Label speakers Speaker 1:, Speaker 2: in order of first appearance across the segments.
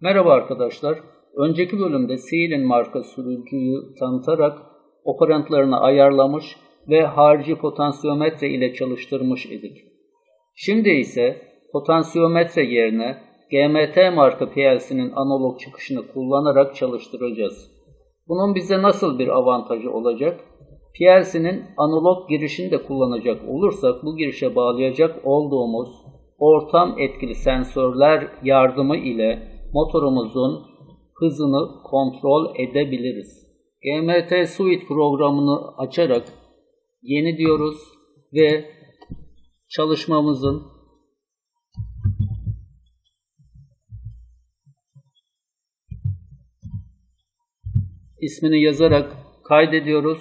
Speaker 1: Merhaba arkadaşlar. Önceki bölümde Seal'in marka sürücüyü tanıtarak operantlarını ayarlamış ve harici potansiyometre ile çalıştırmış idik. Şimdi ise potansiyometre yerine GMT marka PLC'nin analog çıkışını kullanarak çalıştıracağız. Bunun bize nasıl bir avantajı olacak? PLC'nin analog girişini de kullanacak olursak bu girişe bağlayacak olduğumuz ortam etkili sensörler yardımı ile motorumuzun hızını kontrol edebiliriz. GMT Suite programını açarak yeni diyoruz ve çalışmamızın ismini yazarak kaydediyoruz.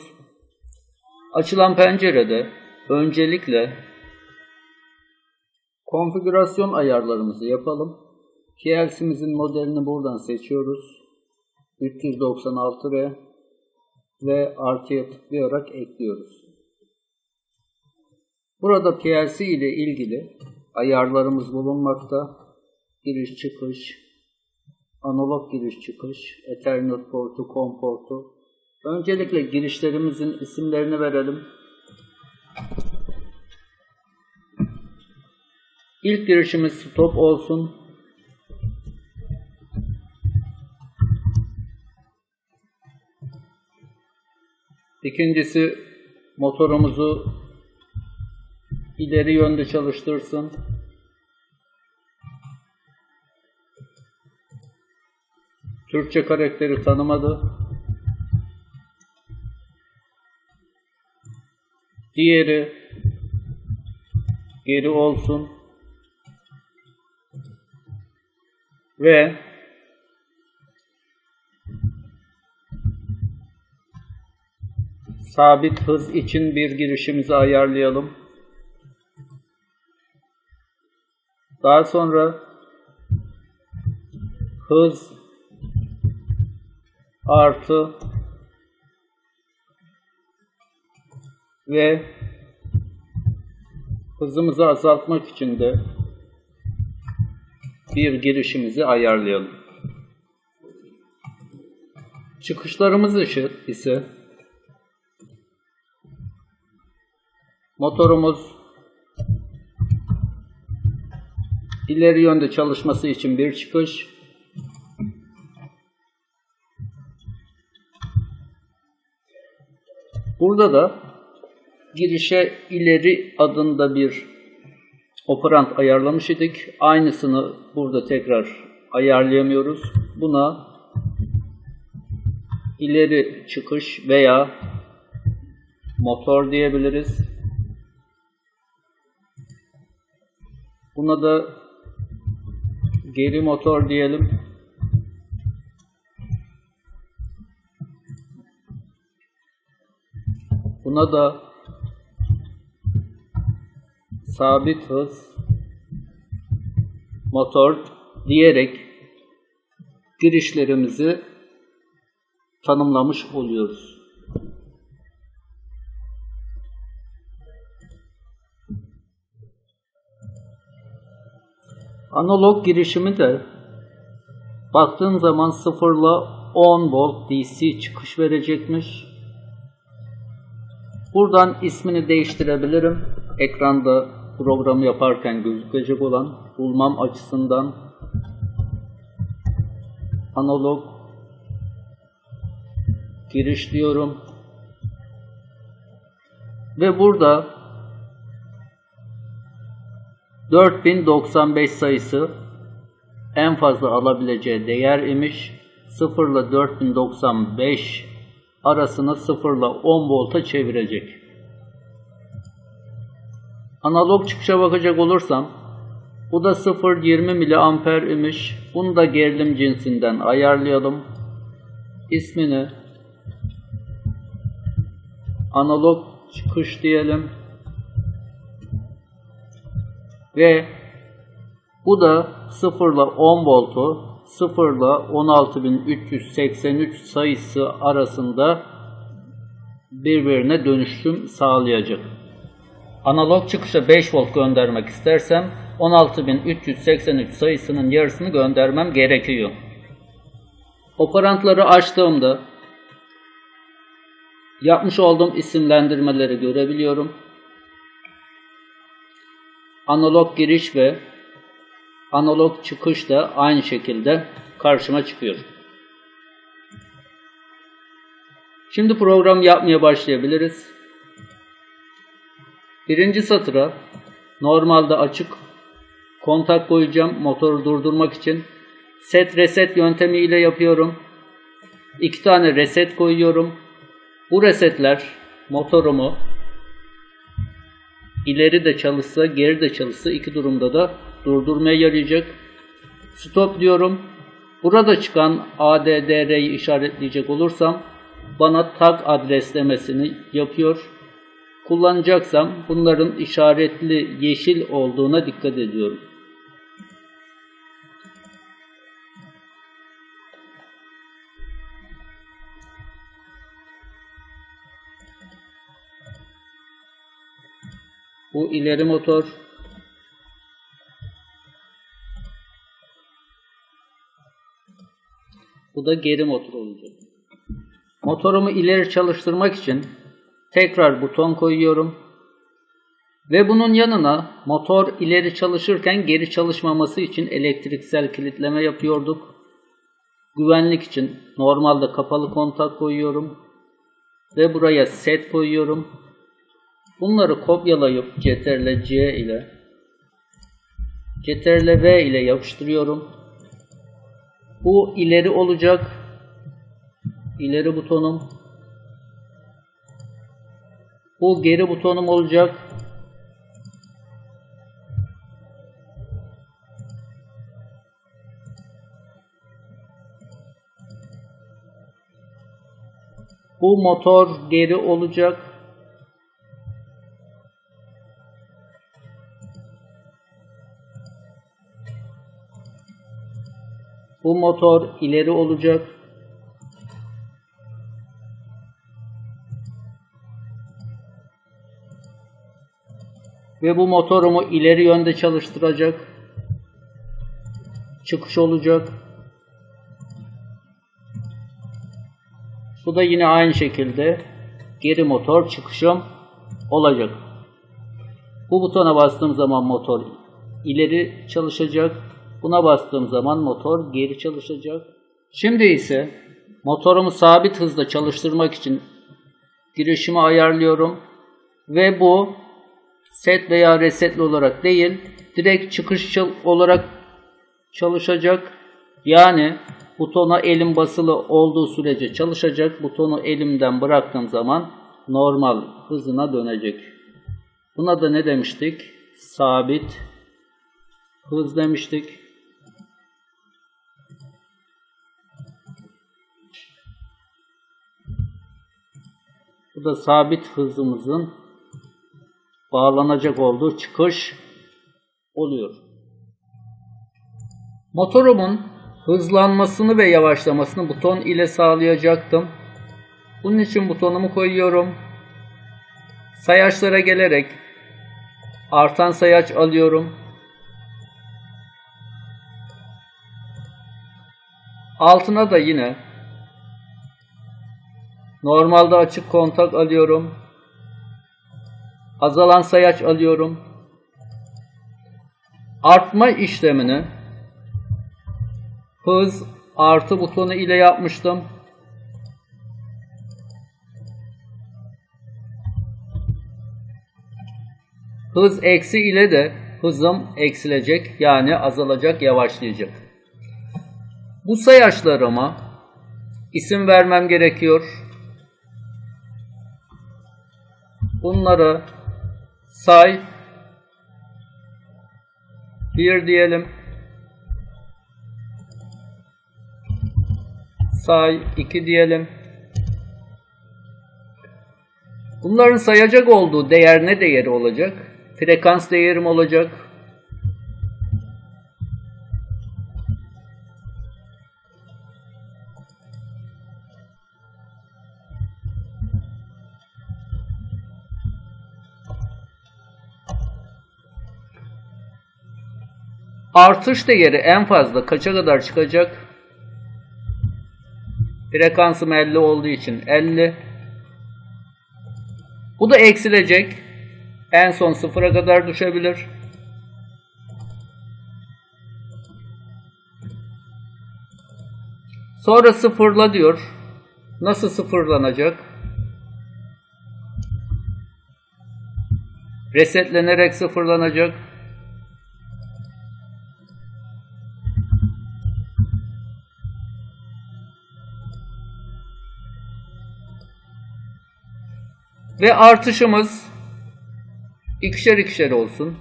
Speaker 1: Açılan pencerede öncelikle konfigürasyon ayarlarımızı yapalım. PLC'mizin modelini buradan seçiyoruz. 396R ve artıya tıklayarak ekliyoruz. Burada PLC ile ilgili ayarlarımız bulunmakta. Giriş çıkış, analog giriş çıkış, Ethernet portu, COM portu. Öncelikle girişlerimizin isimlerini verelim. İlk girişimiz stop olsun. İkincisi motorumuzu ileri yönde çalıştırsın. Türkçe karakteri tanımadı. Diğeri geri olsun. Ve sabit hız için bir girişimizi ayarlayalım. Daha sonra hız artı ve hızımızı azaltmak için de bir girişimizi ayarlayalım. Çıkışlarımız ise motorumuz ileri yönde çalışması için bir çıkış burada da girişe ileri adında bir operant ayarlamış idik. Aynısını burada tekrar ayarlayamıyoruz. Buna ileri çıkış veya motor diyebiliriz. Buna da geri motor diyelim. Buna da sabit hız motor diyerek girişlerimizi tanımlamış oluyoruz. Analog girişimi de baktığın zaman 0 ile 10 volt DC çıkış verecekmiş. Buradan ismini değiştirebilirim. Ekranda programı yaparken gözükecek olan bulmam açısından analog giriş diyorum. Ve burada 4095 sayısı en fazla alabileceği değer imiş. 0 ile 4095 arasını 0 ile 10 volta çevirecek. Analog çıkışa bakacak olursam bu da 0.20 miliamper imiş. Bunu da gerilim cinsinden ayarlayalım. İsmini analog çıkış diyelim. Ve bu da 0 ile 10 voltu 0 ile 16383 sayısı arasında birbirine dönüşüm sağlayacak. Analog çıkışa 5 volt göndermek istersem 16383 sayısının yarısını göndermem gerekiyor. Operantları açtığımda yapmış olduğum isimlendirmeleri görebiliyorum. Analog giriş ve analog çıkış da aynı şekilde karşıma çıkıyor. Şimdi program yapmaya başlayabiliriz. Birinci satıra normalde açık kontak koyacağım motoru durdurmak için. Set reset yöntemiyle yapıyorum. İki tane reset koyuyorum. Bu resetler motorumu ileri de çalışsa geri de çalışsa iki durumda da durdurmaya yarayacak. Stop diyorum. Burada çıkan ADDR'yi işaretleyecek olursam bana tag adreslemesini yapıyor. Kullanacaksam bunların işaretli yeşil olduğuna dikkat ediyorum. Bu ileri motor. Bu da geri motor olacak. Motorumu ileri çalıştırmak için tekrar buton koyuyorum. Ve bunun yanına motor ileri çalışırken geri çalışmaması için elektriksel kilitleme yapıyorduk. Güvenlik için normalde kapalı kontak koyuyorum. Ve buraya set koyuyorum. Bunları kopyalayıp Ctrl C ile Ctrl V ile yapıştırıyorum. Bu ileri olacak. İleri butonum. Bu geri butonum olacak. Bu motor geri olacak. Bu motor ileri olacak. Ve bu motorumu ileri yönde çalıştıracak. Çıkış olacak. Bu da yine aynı şekilde geri motor çıkışım olacak. Bu butona bastığım zaman motor ileri çalışacak. Buna bastığım zaman motor geri çalışacak. Şimdi ise motorumu sabit hızda çalıştırmak için girişimi ayarlıyorum. Ve bu set veya resetli olarak değil, direkt çıkış olarak çalışacak. Yani butona elim basılı olduğu sürece çalışacak. Butonu elimden bıraktığım zaman normal hızına dönecek. Buna da ne demiştik? Sabit hız demiştik. Bu da sabit hızımızın bağlanacak olduğu çıkış oluyor. Motorumun hızlanmasını ve yavaşlamasını buton ile sağlayacaktım. Bunun için butonumu koyuyorum. Sayaçlara gelerek artan sayaç alıyorum. Altına da yine normalde açık kontak alıyorum. Azalan sayaç alıyorum. Artma işlemini hız artı butonu ile yapmıştım. Hız eksi ile de hızım eksilecek yani azalacak yavaşlayacak. Bu sayaçlarıma isim vermem gerekiyor. Bunları say 1 diyelim. Say 2 diyelim. Bunların sayacak olduğu değer ne değeri olacak? Frekans değerim olacak. Artış değeri en fazla kaça kadar çıkacak? Frekansım 50 olduğu için 50. Bu da eksilecek. En son sıfıra kadar düşebilir. Sonra sıfırla diyor. Nasıl sıfırlanacak? Resetlenerek sıfırlanacak. Ve artışımız ikişer ikişer olsun.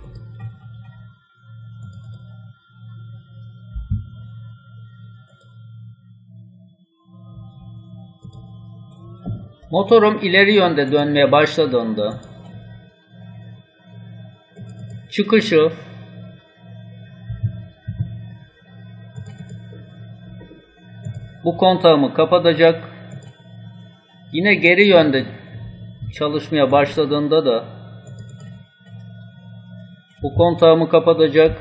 Speaker 1: Motorum ileri yönde dönmeye başladığında çıkışı bu kontağımı kapatacak. Yine geri yönde çalışmaya başladığında da bu kontağımı kapatacak.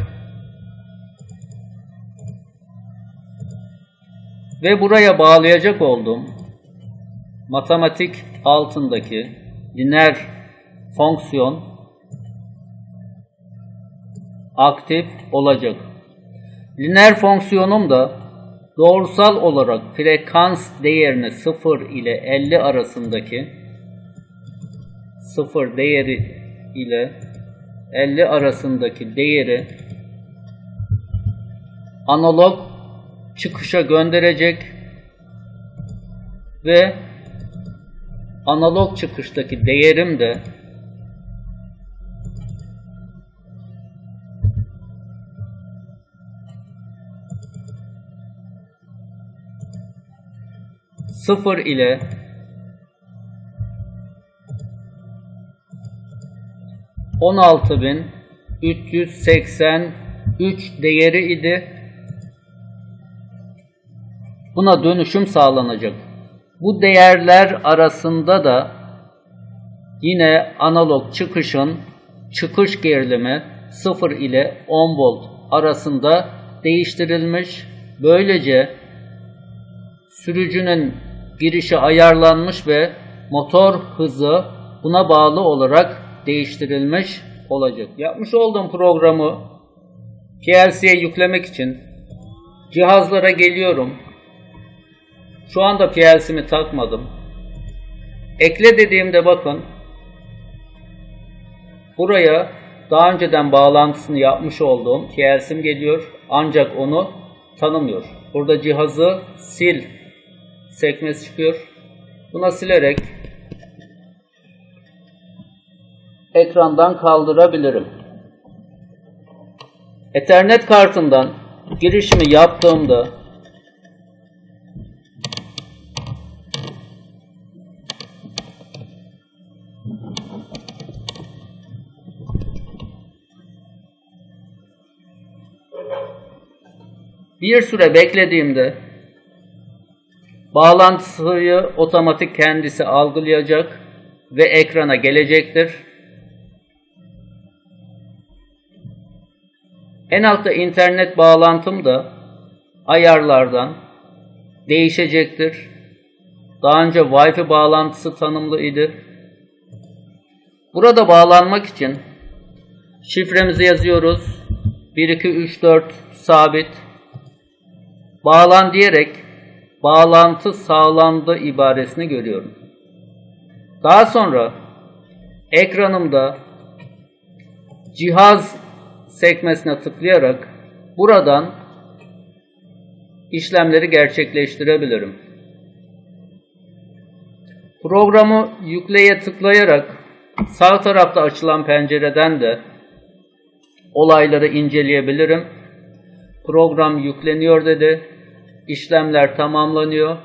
Speaker 1: Ve buraya bağlayacak olduğum matematik altındaki lineer fonksiyon aktif olacak. Lineer fonksiyonum da doğrusal olarak frekans değerini 0 ile 50 arasındaki 0 değeri ile 50 arasındaki değeri analog çıkışa gönderecek ve analog çıkıştaki değerim de sıfır ile on altı bin üç yüz seksen üç değeri idi. Buna dönüşüm sağlanacak. Bu değerler arasında da yine analog çıkışın çıkış gerilimi 0 ile 10 volt arasında değiştirilmiş. Böylece sürücünün girişi ayarlanmış ve motor hızı buna bağlı olarak değiştirilmiş olacak. Yapmış olduğum programı PLC'ye yüklemek için cihazlara geliyorum. Şu anda PLC'mi takmadım. Ekle dediğimde bakın buraya daha önceden bağlantısını yapmış olduğum PLC'm geliyor ancak onu tanımıyor. Burada cihazı sil sekmesi çıkıyor. Buna silerek ekrandan kaldırabilirim. Ethernet kartından girişimi yaptığımda bir süre beklediğimde bağlantıyı otomatik kendisi algılayacak ve ekrana gelecektir. En altta internet bağlantım da ayarlardan değişecektir. Daha önce Wi-Fi bağlantısı tanımlı idi. Burada bağlanmak için şifremizi yazıyoruz. 1 2 3 4 sabit. Bağlan diyerek bağlantı sağlandı ibaresini görüyorum. Daha sonra ekranımda cihaz sekmesine tıklayarak buradan işlemleri gerçekleştirebilirim. Programı yükleye tıklayarak sağ tarafta açılan pencereden de olayları inceleyebilirim. Program yükleniyor dedi. İşlemler tamamlanıyor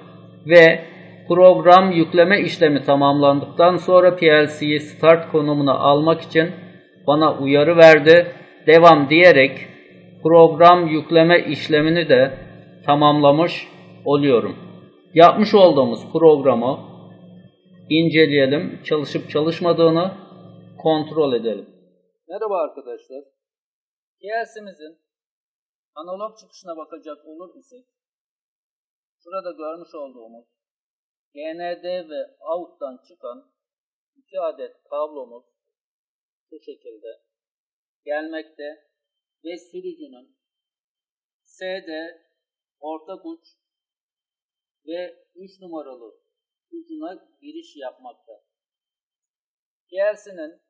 Speaker 1: ve program yükleme işlemi tamamlandıktan sonra PLC'yi start konumuna almak için bana uyarı verdi. Devam diyerek program yükleme işlemini de tamamlamış oluyorum. Yapmış olduğumuz programı inceleyelim, çalışıp çalışmadığını kontrol edelim. Merhaba arkadaşlar. PLC'mizin analog çıkışına bakacak olur isek Şurada görmüş olduğumuz GND ve out'tan çıkan iki adet kablomuz bu şekilde gelmekte ve sürücünün SD ortak uç ve 3 numaralı ucuna giriş yapmakta. GLC'nin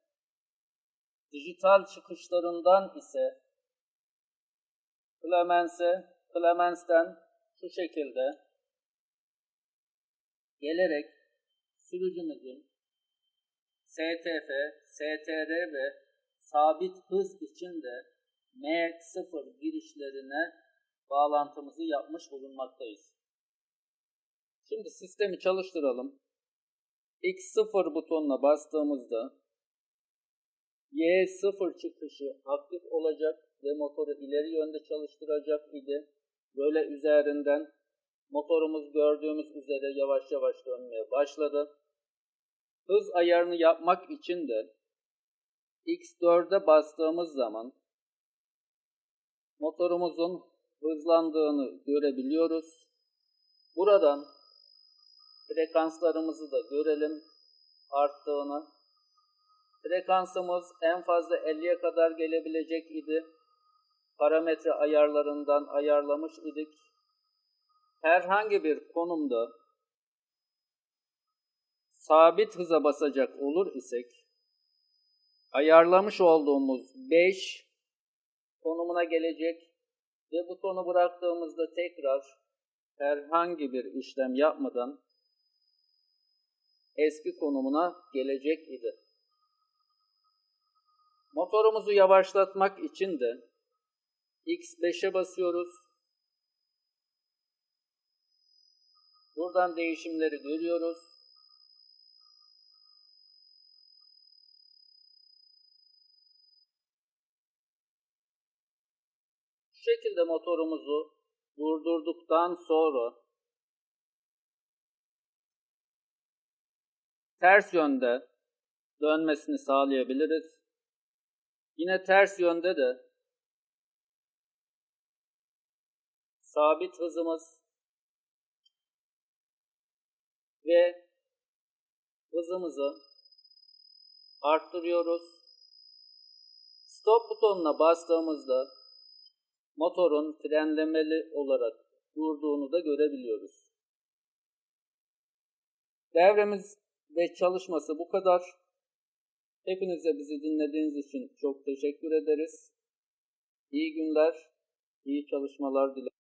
Speaker 1: dijital çıkışlarından ise Clemens'e, Clemens'ten şu şekilde gelerek sürücümüzün STF, STR ve sabit hız için de M0 girişlerine bağlantımızı yapmış bulunmaktayız. Şimdi sistemi çalıştıralım. X0 butonuna bastığımızda Y0 çıkışı aktif olacak ve motoru ileri yönde çalıştıracak idi. Böyle üzerinden motorumuz gördüğümüz üzere yavaş yavaş dönmeye başladı. Hız ayarını yapmak için de X4'e bastığımız zaman motorumuzun hızlandığını görebiliyoruz. Buradan frekanslarımızı da görelim arttığını. Frekansımız en fazla 50'ye kadar gelebilecek idi. Parametre ayarlarından ayarlamış idik. Herhangi bir konumda sabit hıza basacak olur isek ayarlamış olduğumuz 5 konumuna gelecek ve butonu bıraktığımızda tekrar herhangi bir işlem yapmadan eski konumuna gelecek idi. Motorumuzu yavaşlatmak için de X5'e basıyoruz. Buradan değişimleri görüyoruz. Şekilde motorumuzu durdurduktan sonra ters yönde dönmesini sağlayabiliriz. Yine ters yönde de sabit hızımız ve hızımızı arttırıyoruz. Stop butonuna bastığımızda motorun frenlemeli olarak durduğunu da görebiliyoruz. Devremiz ve çalışması bu kadar. Hepinize bizi dinlediğiniz için çok teşekkür ederiz. İyi günler, iyi çalışmalar dilerim.